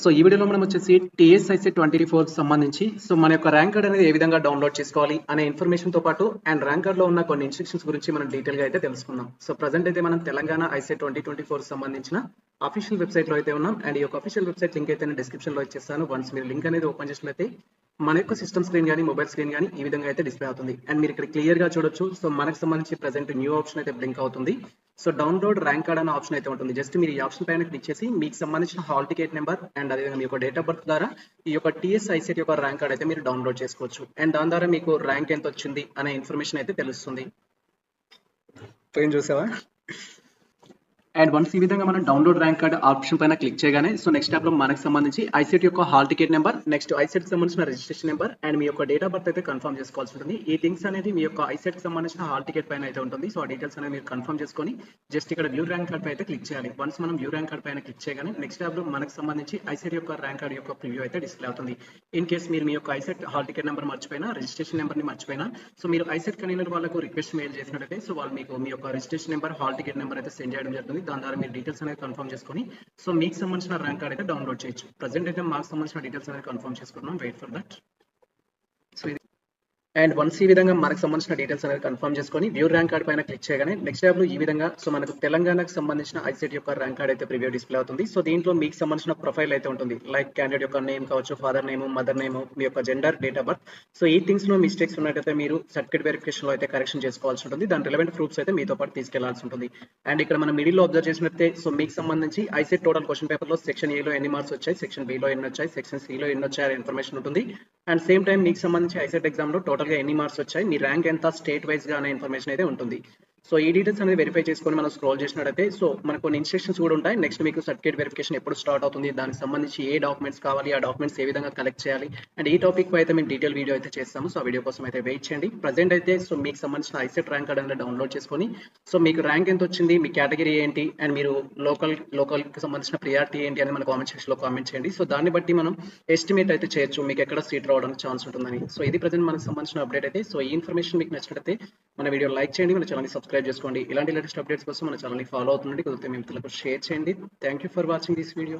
So ఈ వీడియోలో మనం వచ్చేసి టీఎస్ఐసి ట్వంటీ ఫోర్ సంబంధించి సో మన యొక్క ర్యాంక్ కార్డ్ అనేది ఏ విధంగా డౌన్లోడ్ చేసుకోవాలి అనే ఇన్ఫర్మేషన్తో పాటు అండ్ ర్యాంక్ కార్డ్లో ఉన్న కొన్ని ఇన్స్ట్రక్షన్స్ గురించి మనం డీటెయిల్గా అయితే తెలుసుకుందాం. సో ప్రజెంట్ అయితే మనం Telangana IC twenty twenty four సంబంధించిన అఫీషియల్ వెబ్సైట్లో అయితే ఉన్నాం. అండ్ ఈ యొక్క అఫీషియల్ వెబ్సైట్ లింక్ అయితే నేను డిస్క్రిప్షన్లో ఇచ్చేస్తాను. వన్స్ మీరు లింక్ అనేది ఓపెన్ చేసినట్లయితే మన యొక్క సిస్టమ్ స్క్రీన్ కానీ మొబైల్ స్క్రీన్ కానీ ఈ విధంగా అయితే డిస్ప్లే అవుతుంది. అండ్ మీరు ఇక్కడ క్లియర్గా చూడొచ్చు. సో మనకు సంబంధించి ప్రజెంట్ న్యూ ఆప్షన్ అయితే బ్లింక్ అవుతుంది. సో డౌన్లోడ్ ర్యాంక్ కార్డ్ అనే ఆప్షన్ అయితే ఉంటుంది. జస్ట్ మీరు ఈ ఆప్షన్ పైన క్లిక్ చేసి మీకు సంబంధించిన హాల్ టికెట్ నెంబర్ అండ్ అదేవిధంగా మీ యొక్క డేట్ ఆఫ్ బర్త్ ద్వారా ఈ యొక్క టీఎస్ యొక్క ర్యాంక్ కార్డ్ అయితే మీరు డౌన్లోడ్ చేసుకోవచ్చు. అండ్ దాని ద్వారా మీకు ర్యాంక్ ఎంత వచ్చింది అనే ఇన్ఫర్మేషన్ అయితే తెలుస్తుంది. ఏం చూసావా? అండ్ వన్స్ ఈ విధంగా మనం డౌన్లోడ్ ర్యాంక్ కార్డ్ ఆప్షన్ పైన క్లిక్ చేయగానే సో నెక్స్ట్ ట్యాబ్లో మనకు సంబంధించి ఐసెట్ యొక్క hall ticket number next ICET సంబంధించిన రిజిస్ట్రేషన్ నెంబర్ అండ్ మీ యొక్క డేట్ ఆఫ్ బర్త్ అయితే కన్ఫర్మ్ చేసుకోవాల్సి ఉంటుంది. ఈ థింగ్స్ అనేది మీ యొక్క ఐసెట్ సంబంధించిన హాల్ టికెట్ పైన అయితే ఉంటుంది. సో ఆ డీటెయిల్స్ అనేది మీరు కన్ఫర్మ్ చేసుకొని జస్ట్ ఇక్కడ వ్యూ ర్యాంక్ కార్డ్ పై అయితే క్లిక్ చేయాలి. వన్స్ మనం వ్యూ ర్యాంక్ కార్డ్ పైన క్లిక్ చేయగానే నెక్స్ట్ ట్యాబ్లో మనకు సంబంధించి ఐసెట్ యొక్క ర్యాంక్ కార్డ్ యొక్క ప్రివ్యూ అయితే డిస్ప్లే అవుతుంది. ఇన్ కేస్ మీరు మీ యొక్క ఐసెట్ హాల్ టికెట్ నెంబర్ మర్చిపోయినా రిజిస్ట్రేషన్ నెంబర్ని మర్చిపోయినా సో మీరు ఐసెట్ కన్వీనర్ వాళ్ళకు రిక్వెస్ట్ మెయిల్ చేసినట్టయితే సో వాళ్ళు మీకు మీ యొక్క registration number hall ticket number అయితే సెండ్ చేయడం జరుగుతుంది. దాని ద్వారా మీరు డీటెయిల్స్ అనేది కన్ఫర్మ్ చేసుకొని సో మీకు సంబంధించిన ర్యాంక్ కార్డ్ అయితే డౌన్లోడ్ చేయొచ్చు. ప్రజెంట్ అయితే మాకు సంబంధించిన డీటెయిల్స్ అనేది కన్ఫర్మ్ చేసుకున్నాం వెయిట్ ఫర్ దట్ సో ఇది అండ్ వన్స్ ఈ విధంగా మనకు సంబంధించిన డీటెయిల్స్ అనేది కన్ఫర్మ్ చేసుకొని వ్యూ ర్యాంక్ కార్డ్ పైన క్లిక్ చేయగానే నెక్స్ట్ ట్యాబ్లో ఈ విధంగా సో మనకు తెలంగాణకు సంబంధించిన ఐసెట్ యొక్క ర్యాంక్ కార్డ్ అయితే ప్రివ్యూ డిస్ప్లే అవుతుంది. సో దీంట్లో మీకు సంబంధించిన ప్రొఫైల్ అయితే ఉంటుంది. లైక్ క్యాండిడేట్ యొక్క నేమ్ కావచ్చు ఫాదర్ నేమ్ మదర్ నేమ్ మీ యొక్క gender date of birth so ఈ థింగ్స్లో మిస్టేక్స్ ఉన్నట్టయితే మీరు సర్టిఫికేట్ వెరిఫికేషన్లో అయితే కరెక్షన్ చేసుకోవాల్సి ఉంటుంది. దాని రిలవెంట్ ప్రూఫ్స్ అయితే మీతో పాటు తీసుకెళ్ళాల్సి ఉంటుంది. అండ్ ఇక్కడ మనం మిడిల్లో అబ్జర్వ్ చేసినట్టే సో మీకు సంబంధించి ఐసెట్ టోటల్ క్వశ్చన్ పేపర్లో సెక్షన్ ఏలో ఎన్ని మార్క్స్ వచ్చాయి సెక్షన్లో ఎన్ని వచ్చాయి సెక్షన్లో ఎన్ని వచ్చాయి ఇన్ఫర్మేషన్ ఉంటుంది. అండ్ సేమ్ టైం మీకు సంబంధించి ఐసెట్ ఎగ్జామ్లో టోటల్గా ఎన్ని మార్క్స్ వచ్చాయి? మీ ర్యాంక్ ఎంత? స్టేట్ వైజ్గా అనే ఇన్ఫర్మేషన్ అయితే ఉంటుంది. సో ఈ డీటెయిల్స్ అనేది వెరిఫై చేసుకొని మనం స్క్రోల్ చేసినట్టయితే సో మనకు కొన్ని ఇన్స్ట్రక్షన్స్ కూడా ఉంటాయి. నెక్స్ట్ మీకు సర్టిఫికేట్ వెరిఫికేషన్ ఎప్పుడు స్టార్ట్ అవుతుంది దానికి సంబంధించి ఏ డాక్యుమెంట్స్ కావాలి ఆ డాక్యుమెంట్స్ ఏ విధంగా కలెక్ట్ చేయాలి. అండ్ ఈ టాపిక్ అయితే మేము డీటెయిల్ వీడియో అయితే చేస్తాము. సో ఆ వీడియో కోసం అయితే వెయిట్ చేయండి. ప్రజెంట్ అయితే సో మీకు సంబంధించిన ఐసెట్ ర్యాంక్ కార్డ్ అనేది డౌన్లోడ్ చేసుకొని సో మీకు ర్యాంక్ ఎంత వచ్చింది మీ కేటగిరీ ఏంటి అండ్ మీరు లోకల్ లోకల్కి సంబంధించిన ప్రియారిటీ ఏంటి అని మన కామెంట్ సెక్షన్లో కామెంట్ చేయండి. సో దాన్ని బట్టి మనం ఎస్టిమేట్ అయితే చేయొచ్చు మీకు ఎక్కడ సీట్ రావడానికి ఛాన్స్ ఉంటుందని. సో ఇది ప్రజెంట్ మనకు సంబంధించిన అప్డేట్ అయితే. సో ఈ ఇన్ఫర్మేషన్ మీకు నచ్చినట్లయితే మన వీడియో లైక్ చేయండి మన ఛానల్ సబ్స్క్రైబ్ చేసుకోండి. ఇలాంటి లేటెస్ట్ అప్డేట్స్ కోసం మన ఛానల్ని ఫాలో అవుతుండండి. కుదిరితే మీ మిత్రులకు షేర్ చేయండి. Thank you for watching this video